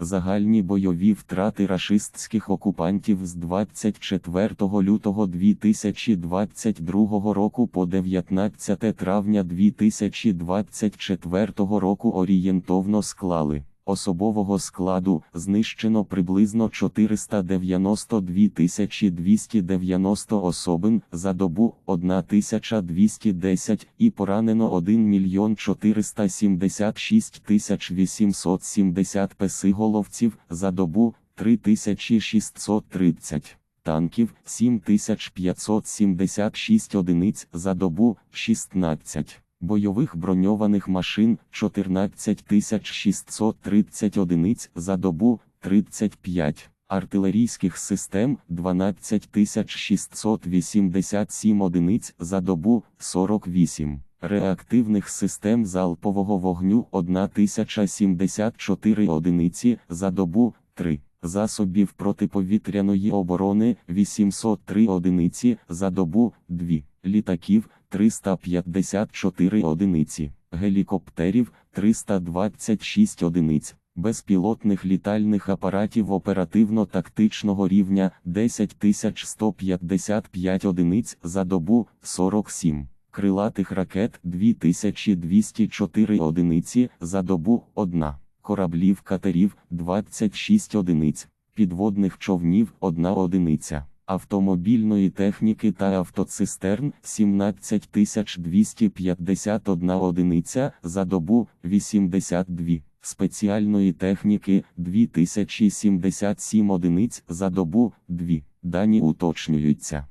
Загальні бойові втрати рашистських окупантів з 24 лютого 2022 року по 19 травня 2024 року орієнтовно склали. Особового складу знищено приблизно 492 290 особин за добу 1210 і поранено 1 мільйон 476 870 песиголовців за добу 3630 танків 7576 одиниць за добу 16 бойових броньованих машин 14630 одиниць за добу 35, артилерійських систем 12687 одиниць за добу 48, реактивних систем залпового вогню 1074 одиниці за добу 3. Засобів протиповітряної оборони 803 одиниці за добу 2, літаків 354 одиниці, гелікоптерів 326 одиниць, безпілотних літальних апаратів оперативно-тактичного рівня 10155 одиниць за добу 47, крилатих ракет 2204 одиниці за добу 1, кораблів катерів 26 одиниць, підводних човнів 1 одиниця автомобільної техніки та автоцистерн 17251 одиниця за добу 82, спеціальної техніки 2077 одиниць за добу 2. Дані уточнюються.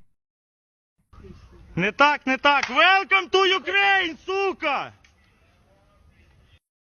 Не так, не так. Welcome to Ukraine, сука!